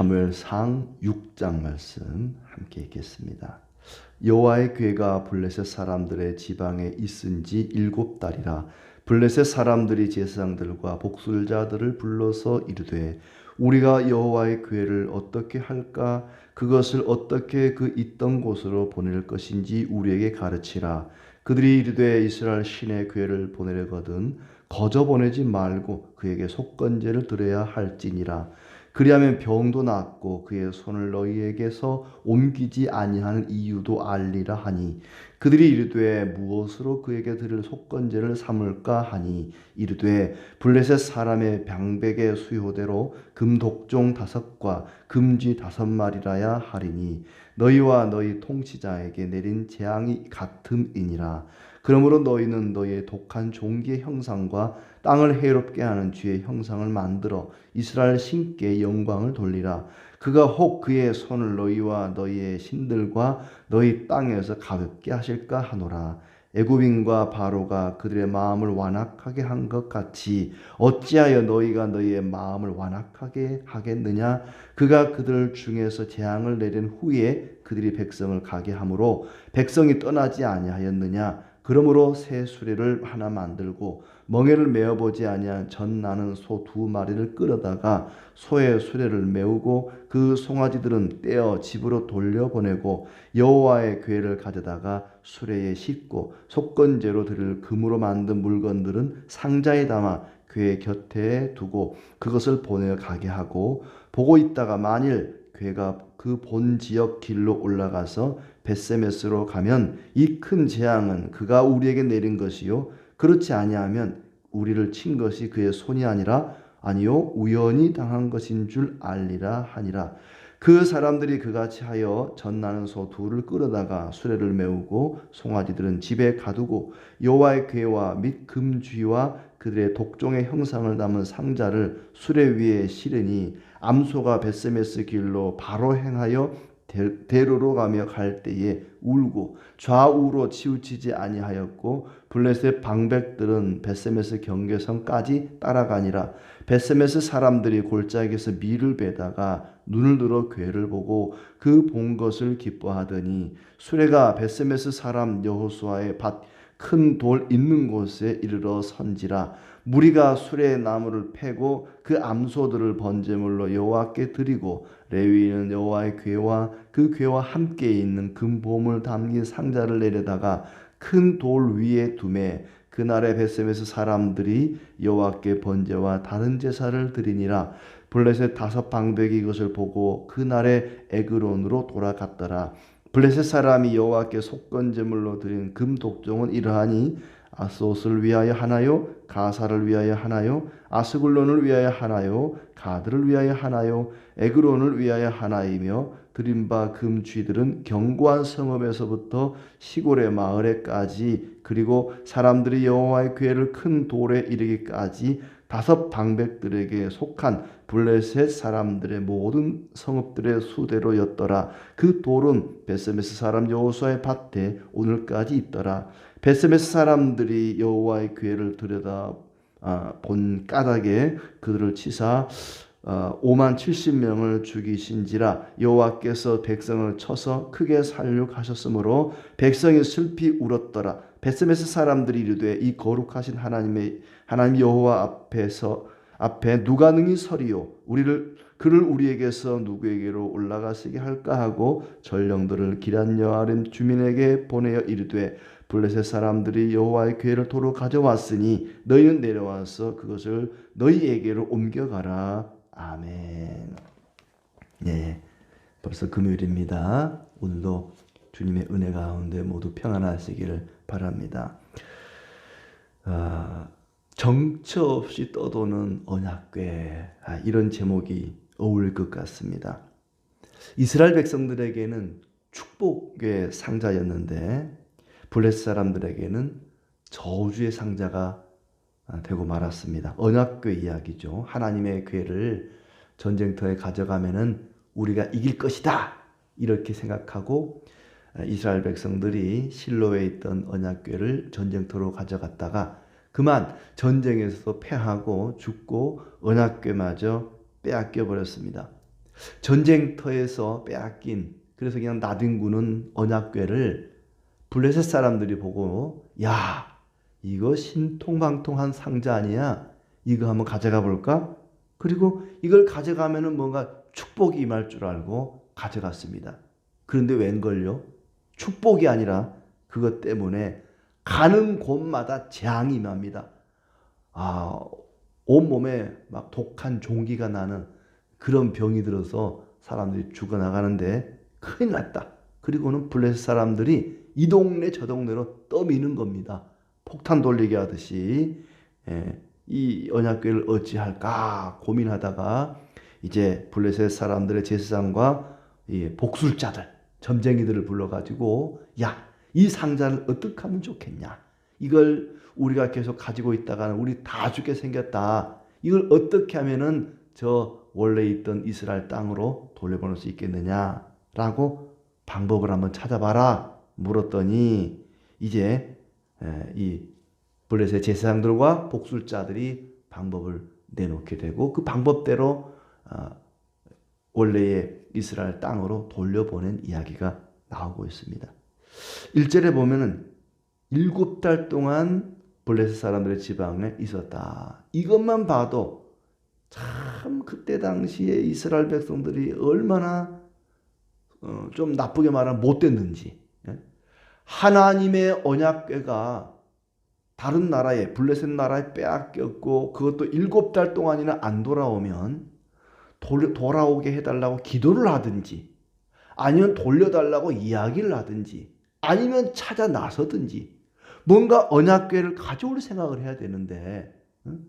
사무엘상 6장 말씀 함께 읽겠습니다. 여호와의 괴가 블레셋 사람들의 지방에 있은지 일곱 달이라. 블레셋 사람들이 제사장들과 복술자들을 불러서 이르되 우리가 여호와의 괴를 어떻게 할까? 그것을 어떻게 그 있던 곳으로 보낼 것인지 우리에게 가르치라. 그들이 이르되 이스라엘 신의 괴를 보내려거든 거저 보내지 말고 그에게 속건제를 드려야 할지니라 그리하면 병도 낫고 그의 손을 너희에게서 옮기지 아니하는 이유도 알리라 하니 그들이 이르되 무엇으로 그에게 드릴 속건제를 삼을까 하니 이르되 블레셋 사람의 병백의 수요대로 금독종 다섯과 금쥐 다섯 마리라야 하리니 너희와 너희 통치자에게 내린 재앙이 같음이니라. 그러므로 너희는 너희의 독한 종기의 형상과 땅을 해롭게 하는 쥐의 형상을 만들어 이스라엘 신께 영광을 돌리라. 그가 혹 그의 손을 너희와 너희의 신들과 너희 땅에서 가볍게 하실까 하노라. 애굽인과 바로가 그들의 마음을 완악하게 한 것 같이 어찌하여 너희가 너희의 마음을 완악하게 하겠느냐 그가 그들 중에서 재앙을 내린 후에 그들이 백성을 가게 하므로 백성이 떠나지 아니하였느냐 그러므로 새 수레를 하나 만들고 멍에를 메어 보지 아니한 전 나는 소 두 마리를 끌어다가 소의 수레를 메우고 그 송아지들은 떼어 집으로 돌려보내고 여호와의 궤를 가져다가 수레에 싣고 속건제로 드릴 금으로 만든 물건들은 상자에 담아 궤 곁에 두고 그것을 보내 가게 하고 보고 있다가 만일 괴가 그 본 지역 길로 올라가서 베세메스로 가면 이 큰 재앙은 그가 우리에게 내린 것이요. 그렇지 아니하면 우리를 친 것이 그의 손이 아니라 아니요 우연히 당한 것인 줄 알리라 하니라. 그 사람들이 그같이 하여 전나는 소 둘을 끌어다가 수레를 메우고 송아지들은 집에 가두고 여호와의 궤와 및 금쥐와 그들의 독종의 형상을 담은 상자를 수레 위에 실으니 암소가 베세메스 길로 바로 행하여 대로로 가며 갈 때에 울고 좌우로 치우치지 아니하였고 블레셋 방백들은 베세메스 경계선까지 따라가니라. 베세메스 사람들이 골짜기에서 밀을 베다가 눈을 들어 괴를 보고 그 본 것을 기뻐하더니 수레가 베세메스 사람 여호수아의 밭 큰 돌 있는 곳에 이르러 선지라. 무리가 수레 나무를 패고 그 암소들을 번제물로 여호와께 드리고 레위인은 여호와의 궤와 그 궤와 함께 있는 금보물 담긴 상자를 내려다가 큰 돌 위에 두매 그날의 베셈에서 사람들이 여호와께 번제와 다른 제사를 드리니라. 블레셋 다섯 방백이 이것을 보고 그날의 에그론으로 돌아갔더라 블레셋 사람이 여호와께 속건 제물로 드린 금 독종은 이러하니 아스옷을 위하여 하나요? 가사를 위하여 하나요? 아스굴론을 위하여 하나요? 가드를 위하여 하나요? 에그론을 위하여 하나이며 드린 바 금쥐들은 견고한 성읍에서부터 시골의 마을에까지 그리고 사람들이 여호와의 궤를 큰 돌에 이르기까지 다섯 방백들에게 속한 블레셋 사람들의 모든 성읍들의 수대로였더라. 그 돌은 베스메스 사람 여호수아의 밭에 오늘까지 있더라. 베스메스 사람들이 여호와의 궤를 들여다 아, 본 까닭에 그들을 치사 어, 5만 70명을 죽이신지라 여호와께서 백성을 쳐서 크게 살육하셨으므로 백성이 슬피 울었더라. 베스메스 사람들이 이르되 이 거룩하신 하나님의 하나님 여호와 앞에서 앞에 누가 능히 서리요 우리를 그를 우리에게서 누구에게로 올라가시게 할까 하고 전령들을 기란 여아름 주민에게 보내어 이르되 블레셋 사람들이 여호와의 궤를 도로 가져왔으니 너희는 내려와서 그것을 너희에게로 옮겨가라. 아멘. 네, 벌써 금요일입니다. 오늘도 주님의 은혜 가운데 모두 평안하시기를 바랍니다. 아, 정처 없이 떠도는 언약궤 아, 이런 제목이 어울릴 것 같습니다. 이스라엘 백성들에게는 축복의 상자였는데 블레스 사람들에게는 저주의 상자가 아, 되고 말았습니다. 언약궤 이야기죠. 하나님의 궤를 전쟁터에 가져가면은 우리가 이길 것이다. 이렇게 생각하고 아, 이스라엘 백성들이 실로에 있던 언약궤를 전쟁터로 가져갔다가 그만 전쟁에서도 패하고 죽고 언약궤마저 빼앗겨 버렸습니다. 전쟁터에서 빼앗긴 그래서 그냥 나뒹구는 언약궤를 블레셋 사람들이 보고 야 이거 신통방통한 상자 아니야? 이거 한번 가져가 볼까? 그리고 이걸 가져가면은 뭔가 축복이 임할 줄 알고 가져갔습니다. 그런데 웬걸요? 축복이 아니라 그것 때문에 가는 곳마다 재앙이 임합니다 아 온몸에 막 독한 종기가 나는 그런 병이 들어서 사람들이 죽어나가는데 큰일 났다. 그리고는 블레셋 사람들이 이 동네 저 동네로 떠미는 겁니다. 폭탄 돌리게 하듯이 예, 이 언약궤를 어찌할까 고민하다가 이제 블레셋 사람들의 제사장과 이 복술자들 점쟁이들을 불러가지고 야 이 상자를 어떻게 하면 좋겠냐? 이걸 우리가 계속 가지고 있다가는 우리 다 죽게 생겼다. 이걸 어떻게 하면은 저 원래 있던 이스라엘 땅으로 돌려보낼 수 있겠느냐라고 방법을 한번 찾아봐라. 물었더니 이제 에, 이 블레셋 제사장들과 복술자들이 방법을 내놓게 되고 그 방법대로 아, 원래의 이스라엘 땅으로 돌려보낸 이야기가 나오고 있습니다. 1절에 보면은 일곱 달 동안 블레셋 사람들의 지방에 있었다. 이것만 봐도 참 그때 당시에 이스라엘 백성들이 얼마나 어, 좀 나쁘게 말하면 못됐는지 예? 하나님의 언약궤가 다른 나라에 블레셋 나라에 빼앗겼고 그것도 일곱 달 동안이나 안 돌아오면 돌, 돌아오게 해달라고 기도를 하든지 아니면 돌려달라고 이야기를 하든지 아니면 찾아 나서든지 뭔가 언약궤를 가져올 생각을 해야 되는데 응?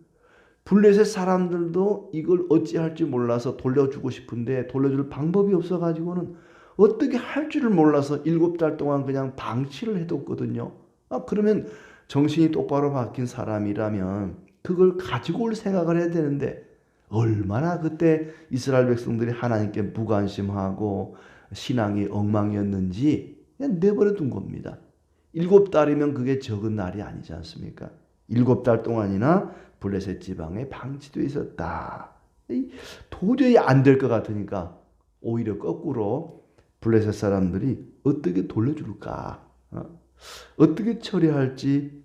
블레셋 사람들도 이걸 어찌할지 몰라서 돌려주고 싶은데 돌려줄 방법이 없어가지고는 어떻게 할 줄을 몰라서 일곱 달 동안 그냥 방치를 해뒀거든요. 아, 그러면 정신이 똑바로 바뀐 사람이라면 그걸 가지고 올 생각을 해야 되는데 얼마나 그때 이스라엘 백성들이 하나님께 무관심하고 신앙이 엉망이었는지 그냥 내버려 둔 겁니다. 일곱 달이면 그게 적은 날이 아니지 않습니까? 일곱 달 동안이나 블레셋 지방에 방치돼 있었다. 도저히 안 될 것 같으니까 오히려 거꾸로 블레셋 사람들이 어떻게 돌려줄까? 어? 떻게 처리할지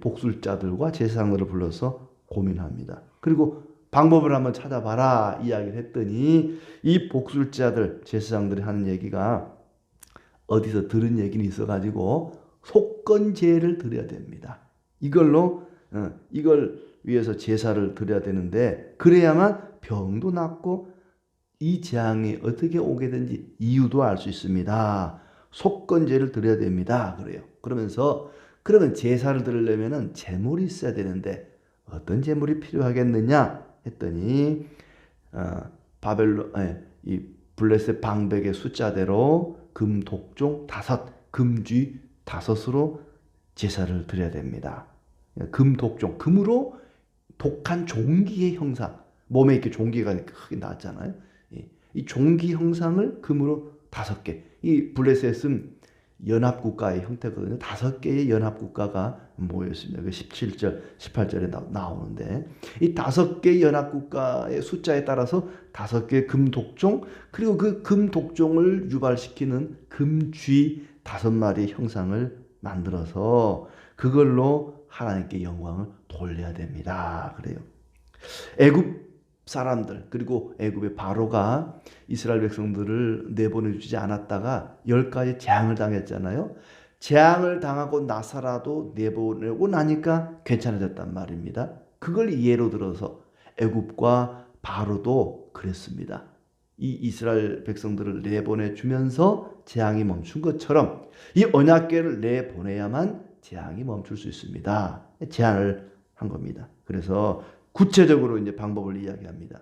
복술자들과 제사장들을 불러서 고민합니다. 그리고 방법을 한번 찾아봐라 이야기를 했더니 이 복술자들 제사장들이 하는 얘기가 어디서 들은 얘기는 있어가지고 속건제를 드려야 됩니다. 이걸로 어, 이걸 위해서 제사를 드려야 되는데 그래야만 병도 낫고 이 재앙이 어떻게 오게 된지 이유도 알 수 있습니다. 속건제를 드려야 됩니다. 그래요. 그러면서 그러면 제사를 드리려면은 재물이 있어야 되는데 어떤 재물이 필요하겠느냐 했더니 어, 바벨론 예, 이 블레셋 방백의 숫자대로 금 독종 다섯 금쥐 다섯으로 제사를 드려야 됩니다. 금 독종 금으로 독한 종기의 형상 몸에 이렇게 종기가 크게 나왔잖아요. 이 종기 형상을 금으로 다섯 개. 이 블레셋은 연합국가의 형태거든요. 다섯 개의 연합국가가 모였습니다. 그 17절, 18절에 나, 오는데이 다섯 개 연합국가의 숫자에 따라서 다섯 개 금독종 그리고 그 금독종을 유발시키는 금쥐 다섯 마리의 형상을 만들어서 그걸로 하나님께 영광을 돌려야 됩니다. 그래요. 애굽 사람들 그리고 애굽의 바로가 이스라엘 백성들을 내보내 주지 않았다가 열 가지 재앙을 당했잖아요. 재앙을 당하고 나사라도 내보내고 나니까 괜찮아졌단 말입니다. 그걸 예로 들어서 애굽과 바로도 그랬습니다. 이 이스라엘 백성들을 내보내 주면서 재앙이 멈춘 것처럼 이 언약궤를 내보내야만 재앙이 멈출 수 있습니다. 제안을 한 겁니다. 그래서 구체적으로 이제 방법을 이야기합니다.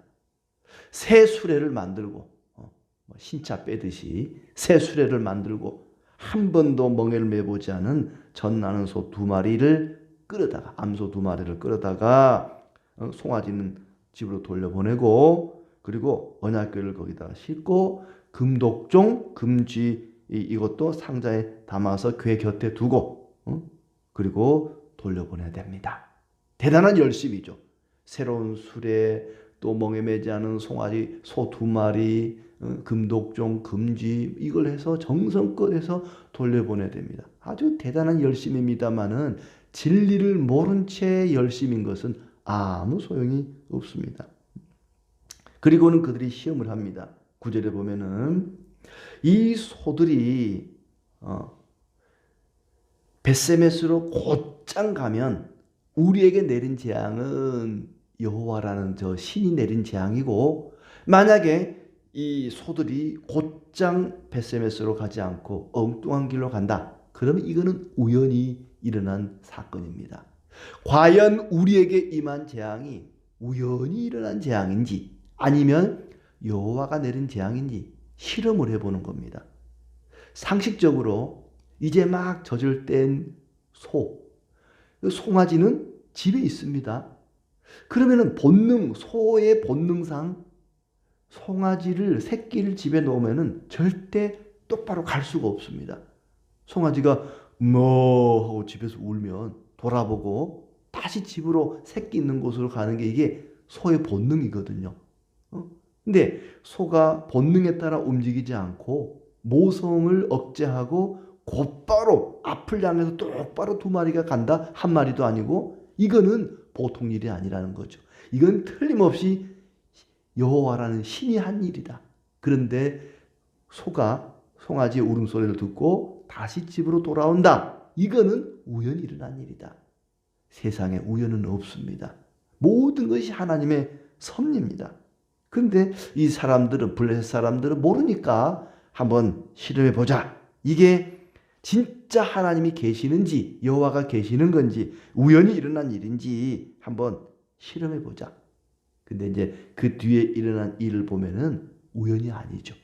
새 수레를 만들고 어, 뭐 신차 빼듯이 새 수레를 만들고 한 번도 멍에를 매보지 않은 전 나는 소 두 마리를 끌어다가 암소 두 마리를 끌어다가 어, 송아지는 집으로 돌려보내고 그리고 언약궤를 거기다가 싣고 금독종 금쥐 이것도 상자에 담아서 궤 곁에 두고 어? 그리고 돌려보내야 됩니다. 대단한 열심이죠. 새로운 수레, 또 멍에 매지 않은 송아지 소 두 마리 어, 금독종 금쥐 이걸 해서 정성껏 해서 돌려보내야 됩니다. 아주 대단한 열심입니다만은 진리를 모른 채 열심인 것은 아무 소용이 없습니다. 그리고는 그들이 시험을 합니다. 구절에 보면은 이 소들이 어, 베세메스로 곧장 가면 우리에게 내린 재앙은 여호와라는 저 신이 내린 재앙이고 만약에 이 소들이 곧장 베세메스로 가지 않고 엉뚱한 길로 간다. 그러면 이거는 우연히 일어난 사건입니다. 과연 우리에게 임한 재앙이 우연히 일어난 재앙인지 아니면 여호와가 내린 재앙인지 실험을 해보는 겁니다. 상식적으로 이제 막 젖을 뗀 소, 송아지는 집에 있습니다. 그러면은 본능, 소의 본능상 송아지를 새끼를 집에 놓으면은 절대 똑바로 갈 수가 없습니다. 송아지가 뭐 하고 집에서 울면 돌아보고 다시 집으로 새끼 있는 곳으로 가는 게 이게 소의 본능이거든요. 어? 근데 소가 본능에 따라 움직이지 않고 모성을 억제하고 곧바로 앞을 향해서 똑바로 두 마리가 간다 한 마리도 아니고 이거는 보통 일이 아니라는 거죠. 이건 틀림없이 여호와라는 신이 한 일이다. 그런데 소가 송아지의 울음소리를 듣고 다시 집으로 돌아온다. 이거는 우연히 일어난 일이다. 세상에 우연은 없습니다. 모든 것이 하나님의 섭리입니다. 근데 이 사람들은 블레셋 사람들은 모르니까 한번 실험해 보자. 이게 진짜 하나님이 계시는지 여호와가 계시는 건지 우연히 일어난 일인지 한번 실험해 보자. 근데 이제 그 뒤에 일어난 일을 보면은 우연이 아니죠.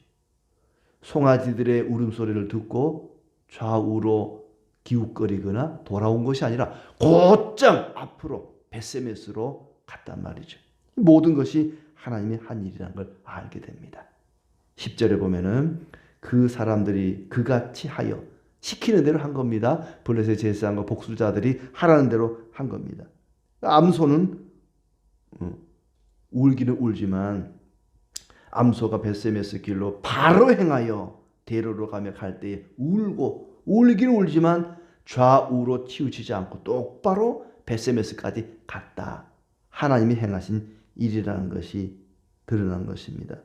송아지들의 울음소리를 듣고 좌우로 기웃거리거나 돌아온 것이 아니라 곧장 앞으로 베세메스로 갔단 말이죠. 모든 것이 하나님이 한 일이라는 걸 알게 됩니다. 10절에 보면은 그 사람들이 그같이 하여 시키는 대로 한 겁니다. 블레셋 제사장과 복수자들이 하라는 대로 한 겁니다. 암소는 어, 울기는 울지만 암소가 베세메스 길로 바로 행하여 대로로 가며 갈 때에 울고 울기는 울지만 좌우로 치우치지 않고 똑바로 베세메스까지 갔다. 하나님이 행하신 일이라는 것이 드러난 것입니다.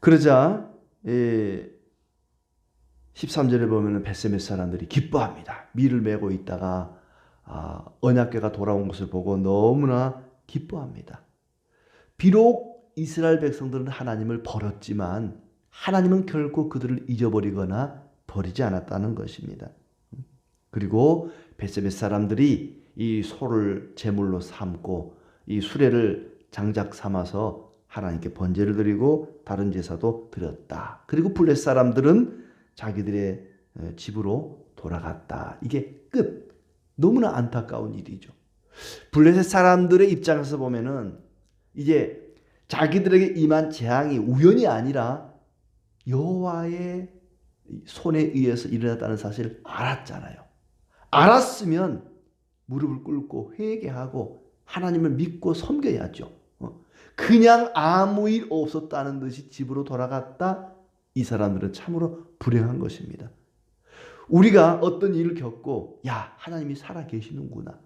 그러자 예, 13절에 보면 베세메스 사람들이 기뻐합니다. 밀을 메고 있다가 아, 언약궤가 돌아온 것을 보고 너무나 기뻐합니다. 비록 이스라엘 백성들은 하나님을 버렸지만 하나님은 결코 그들을 잊어버리거나 버리지 않았다는 것입니다. 그리고 베세메스 사람들이 이 소를 제물로 삼고 이 수레를 장작 삼아서 하나님께 번제를 드리고 다른 제사도 드렸다. 그리고 블레 사람들은 자기들의 집으로 돌아갔다. 이게 끝. 너무나 안타까운 일이죠. 블레셋 사람들의 입장에서 보면은 이제 자기들에게 임한 재앙이 우연이 아니라 여호와의 손에 의해서 일어났다는 사실을 알았잖아요. 알았으면 무릎을 꿇고 회개하고 하나님을 믿고 섬겨야죠. 어? 그냥 아무 일 없었다는 듯이 집으로 돌아갔다. 이 사람들은 참으로 불행한 것입니다. 우리가 어떤 일을 겪고 야 하나님이 살아 계시는구나.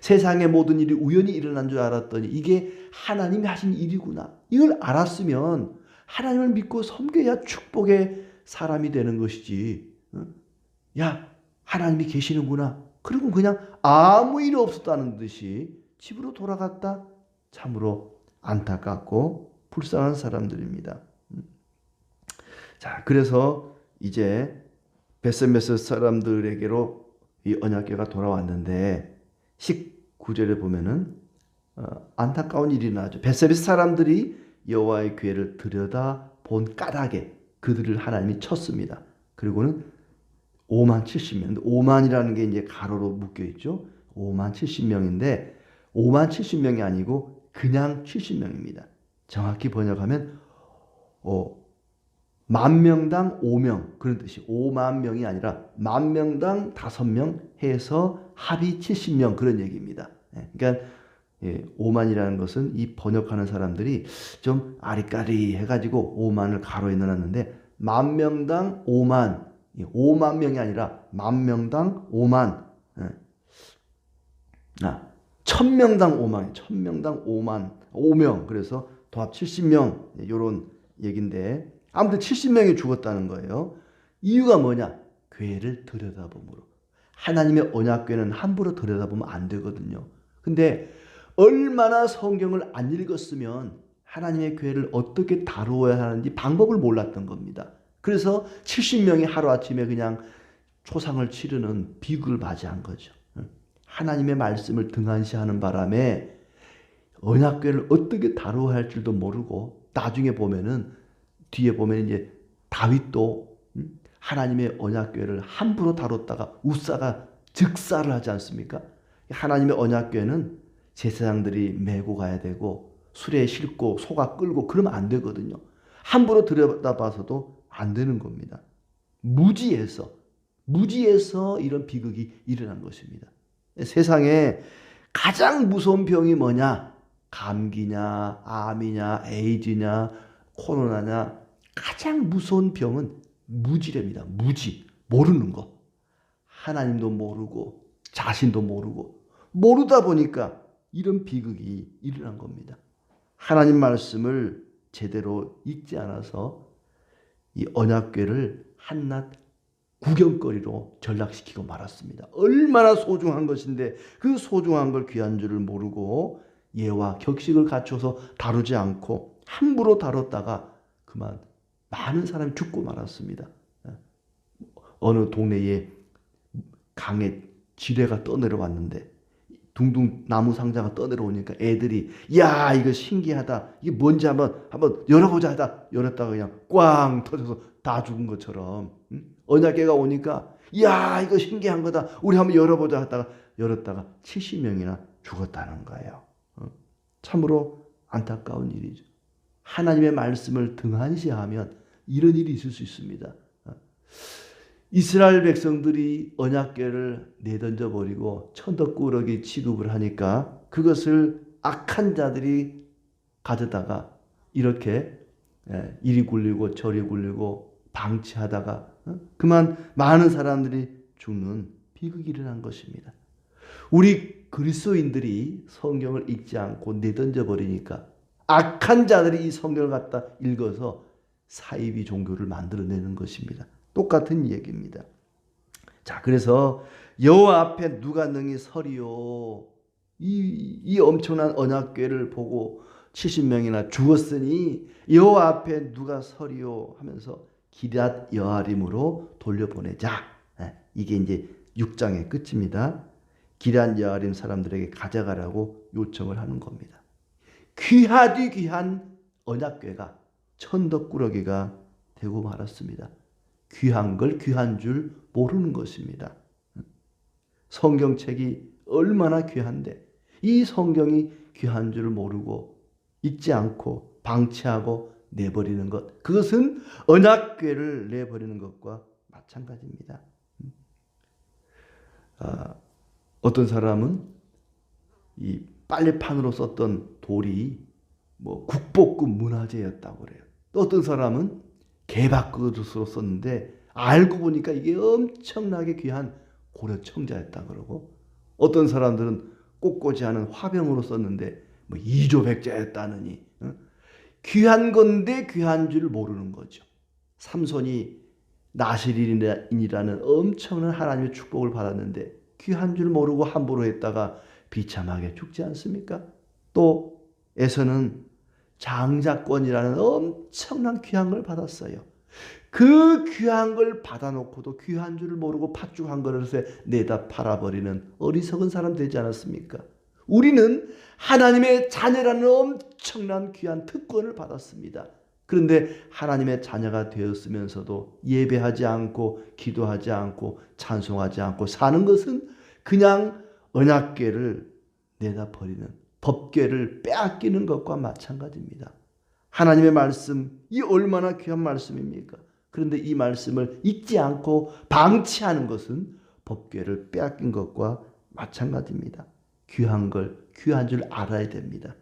세상의 모든 일이 우연히 일어난 줄 알았더니 이게 하나님이 하신 일이구나. 이걸 알았으면 하나님을 믿고 섬겨야 축복의 사람이 되는 것이지. 야 하나님이 계시는구나. 그리고 그냥 아무 일 없었다는 듯이 집으로 돌아갔다. 참으로 안타깝고 불쌍한 사람들입니다. 자, 그래서 이제 베세메스 사람들에게로 이 언약궤가 돌아왔는데 19절에 보면은 어, 안타까운 일이 나죠. 베세메스 사람들이 여호와의 궤를 들여다 본 까닭에 그들을 하나님이 쳤습니다. 그리고는 5만 70명. 5만이라는 게 이제 가로로 묶여 있죠. 5만 70명인데 5만 70명이 아니고 그냥 70명입니다. 정확히 번역하면 어, 만 명당 5명 그런 뜻이 5만 명이 아니라 만 명당 5명 해서 합이 70명 그런 얘기입니다. 예, 그러니까 예, 오만이라는 것은 이 번역하는 사람들이 좀 아리까리 해가지고 오만을 가로에 넣어놨는데 만 명당 오만 예, 오만 명이 아니라 만 명당 오만 예. 아, 천 명당 오만 천 명당 오만 오명 그래서 도합 70명 이런 얘긴데 아무튼 70명이 죽었다는 거예요. 이유가 뭐냐? 교회를 들여다보므로 하나님의 언약궤는 함부로 들여다보면 안 되거든요. 근데 얼마나 성경을 안 읽었으면 하나님의 교회를 어떻게 다루어야 하는지 방법을 몰랐던 겁니다. 그래서 70명이 하루아침에 그냥 초상을 치르는 비극을 맞이한 거죠. 하나님의 말씀을 등한시하는 바람에 언약궤를 어떻게 다루어야 할 줄도 모르고 나중에 보면은 뒤에 보면 이제 다윗도 음, 하나님의 언약궤를 함부로 다뤘다가 우사가 즉사를 하지 않습니까? 하나님의 언약궤는 제사장들이 메고 가야 되고 술에 싣고 소가 끌고 그러면 안 되거든요. 함부로 들여다봐서도 안 되는 겁니다. 무지에서 무지에서 이런 비극이 일어난 것입니다. 세상에 가장 무서운 병이 뭐냐? 감기냐, 암이냐, 에이즈냐, 코로나냐. 가장 무서운 병은 무지랍니다. 무지. 모르는 거. 하나님도 모르고 자신도 모르고 모르다 보니까 이런 비극이 일어난 겁니다. 하나님 말씀을 제대로 읽지 않아서 이 언약궤를 한낱 구경거리로 전락시키고 말았습니다. 얼마나 소중한 것인데 그 소중한 걸 귀한 줄을 모르고 예와 격식을 갖춰서 다루지 않고 함부로 다뤘다가 그만 많은 사람이 죽고 말았습니다. 어느 동네에 강에 지뢰가 떠내려왔는데 둥둥 나무 상자가 떠내려오니까 애들이 야 이거 신기하다 이게 뭔지 한번 한번 열어보자 하다 열었다가 그냥 꽝 터져서 다 죽은 것처럼 응? 언약계가 오니까 야 이거 신기한 거다 우리 한번 열어보자 하다가 열었다가 70명이나 죽었다는 거예요. 어? 참으로 안타까운 일이죠. 하나님의 말씀을 등한시하면 이런 일이 있을 수 있습니다. 어? 이스라엘 백성들이 언약궤를 내던져 버리고 천덕꾸러기 취급을 하니까 그것을 악한 자들이 가져다가 이렇게 예, 이리 굴리고 저리 굴리고 방치하다가 어? 그만 많은 사람들이 죽는 비극이 일어난 것입니다. 우리 그리스도인들이 성경을 읽지 않고 내던져 버리니까 악한 자들이 이 성경을 갖다 읽어서 사이비 종교를 만들어내는 것입니다. 똑같은 얘기입니다. 자, 그래서 여호와 앞에 누가 능히 서리요? 이, 이 엄청난 언약궤를 보고 70명이나 죽었으니 여호와 앞에 누가 서리요? 하면서 기랏 여아림으로 돌려보내자. 예, 이게 이제 6장의 끝입니다. 기란 여아림 사람들에게 가져가라고 요청을 하는 겁니다. 귀하디 귀한 언약궤가 천덕꾸러기가 되고 말았습니다. 귀한 걸 귀한 줄 모르는 것입니다. 성경책이 얼마나 귀한데 이 성경이 귀한 줄 모르고 읽지 않고 방치하고 내버리는 것 그것은 언약궤를 내버리는 것과 마찬가지입니다. 아, 어떤 사람은 이 빨래판으로 썼던 돌이 뭐 국보급 문화재였다고 그래요. 또 어떤 사람은 개밥그릇으로 썼는데 알고 보니까 이게 엄청나게 귀한 고려 청자였다 그러고 어떤 사람들은 꽃꽂이 하는 화병으로 썼는데 뭐 이조백자였다느니 어? 귀한 건데 귀한 줄 모르는 거죠. 삼손이 나시린이라는 엄청난 하나님의 축복을 받았는데 귀한 줄 모르고 함부로 했다가 비참하게 죽지 않습니까? 또 에서는 장자권이라는 엄청난 귀한 걸 받았어요. 그 귀한 걸 받아놓고도 귀한 줄을 모르고 팥죽 한 그릇에 내다 팔아버리는 어리석은 사람 되지 않았습니까? 우리는 하나님의 자녀라는 엄청난 귀한 특권을 받았습니다. 그런데 하나님의 자녀가 되었으면서도 예배하지 않고 기도하지 않고 찬송하지 않고 사는 것은 그냥 언약궤를 내다 버리는 법궤를 빼앗기는 것과 마찬가지입니다. 하나님의 말씀, 이 얼마나 귀한 말씀입니까? 그런데 이 말씀을 잊지 않고 방치하는 것은 법궤를 빼앗긴 것과 마찬가지입니다. 귀한 걸 귀한 줄 알아야 됩니다.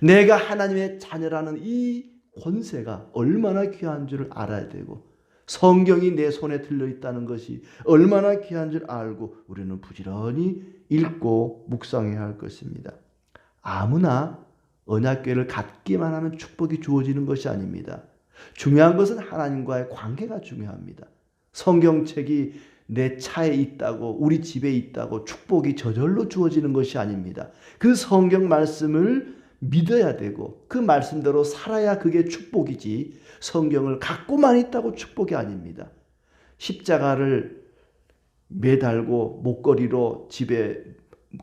내가 하나님의 자녀라는 이 권세가 얼마나 귀한 줄을 알아야 되고 성경이 내 손에 들려 있다는 것이 얼마나 귀한 줄 알고 우리는 부지런히 읽고 묵상해야 할 것입니다. 아무나 언약궤를 갖기만 하면 축복이 주어지는 것이 아닙니다. 중요한 것은 하나님과의 관계가 중요합니다. 성경책이 내 차에 있다고 우리 집에 있다고 축복이 저절로 주어지는 것이 아닙니다. 그 성경 말씀을 믿어야 되고 그 말씀대로 살아야 그게 축복이지 성경을 갖고만 있다고 축복이 아닙니다. 십자가를 매달고 목걸이로 집에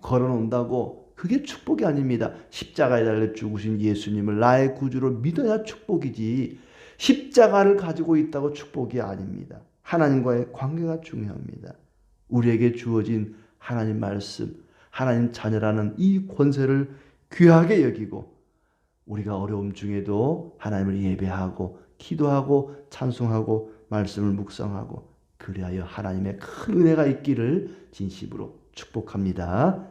걸어 놓는다고 그게 축복이 아닙니다. 십자가에 달려 죽으신 예수님을 나의 구주로 믿어야 축복이지 십자가를 가지고 있다고 축복이 아닙니다. 하나님과의 관계가 중요합니다. 우리에게 주어진 하나님 말씀, 하나님 자녀라는 이 권세를 귀하게 여기고 우리가 어려움 중에도 하나님을 예배하고 기도하고 찬송하고 말씀을 묵상하고 그리하여 하나님의 큰 은혜가 있기를 진심으로 축복합니다.